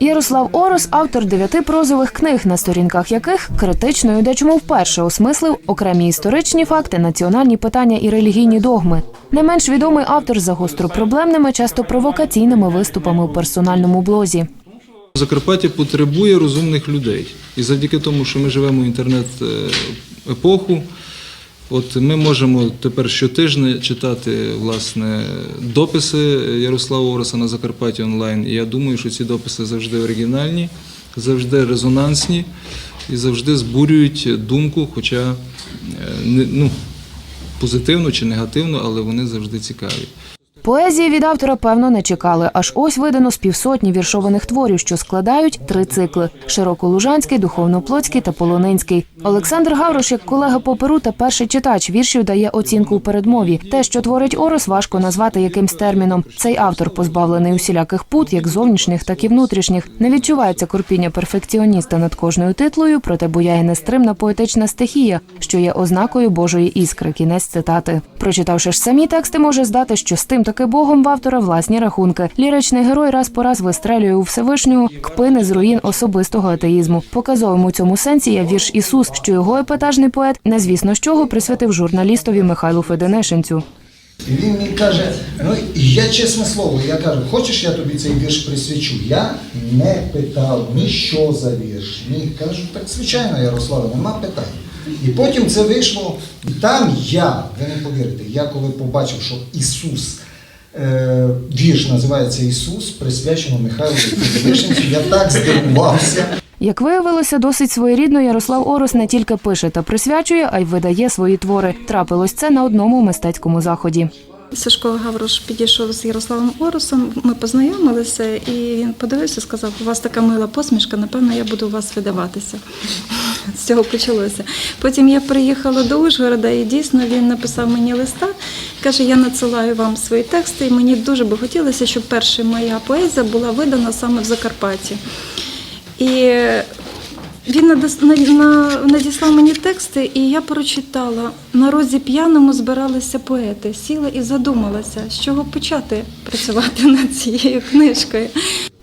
Ярослав Орос автор дев'яти прозових книг, на сторінках яких критично і дечому вперше осмислив окремі історичні факти, національні питання і релігійні догми. Не менш відомий автор за гостропроблемними, часто провокаційними виступами у персональному блозі. Закарпаття потребує розумних людей. І завдяки тому, що ми живемо в інтернет-епоху, от ми можемо тепер щотижня читати власне, дописи Ярослава Ороса на Закарпатті онлайн. І я думаю, що ці дописи завжди оригінальні, завжди резонансні і завжди збурюють думку, хоча е, ну, позитивно чи негативно, але вони завжди цікаві. Поезії від автора, певно, не чекали. Аж ось видано з півсотні віршованих творів, що складають три цикли: Широколужанський, Духовноплотський та Полонинський. Олександр Гаврош, як колега по перу та перший читач віршів, дає оцінку у передмові. Те, що творить Орос, важко назвати якимсь терміном. Цей автор, позбавлений усіляких пут, як зовнішніх, так і внутрішніх. Не відчувається корпіння перфекціоніста над кожною титлою, проте буяє нестримна поетична стихія, що є ознакою Божої іскри. Кінець цитати. Прочитавши ж самі тексти, може здати, що з тим таки Богом в автора власні рахунки. Ліричний герой раз по раз вистрелює у Всевишнього кпини з руїн особистого атеїзму. Показовим у цьому сенсі є вірш Ісус, що його епатажний поет, незвісно з чого присвятив журналістові Михайлу Феденишинцю. І він мені каже, ну я чесне слово, я кажу, хочеш я тобі цей вірш присвячу? Я не питав ні що за вірш, ні кажу, так звичайно, Ярославе, нема питань. І потім це вийшло. Там я, ви не повірите, я коли побачив, що Ісус, вірш називається Ісус, присвячено Михайлу Вишенцю, я так здивувався. Як виявилося, досить своєрідно Ярослав Орос не тільки пише та присвячує, а й видає свої твори. Трапилось це на одному мистецькому заході. Сашко Гаврош підійшов з Ярославом Орусом. Ми познайомилися, і він подивився, сказав: у вас така мила посмішка, напевно, я буду у вас видаватися. З цього почалося. Потім я приїхала до Ужгорода, і дійсно він написав мені листа. Каже, я надсилаю вам свої тексти, і мені дуже би хотілося, щоб перша моя поезія була видана саме в Закарпатті. І він надіслав мені тексти, і я прочитала. На розі п'яному збиралися поети. Сіла і задумалася, з чого почати працювати над цією книжкою.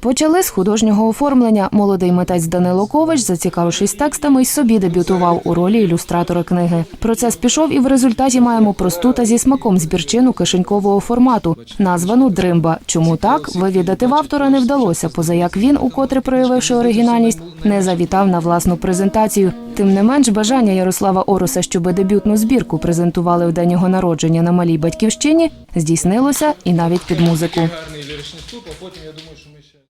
Почали з художнього оформлення. Молодий митець Данило Ковач, зацікавившись текстами, й собі дебютував у ролі ілюстратора книги. Процес пішов, і в результаті маємо просту та зі смаком збірчину кишенькового формату, названу Дримба. Чому так вивідати в автора не вдалося, поза як він, укотре проявивши оригінальність, не завітав на власну презентацію. Тим не менш, бажання Ярослава Ороса, щоб дебютну збірку презентували в день його народження на малій батьківщині, здійснилося і навіть під музику.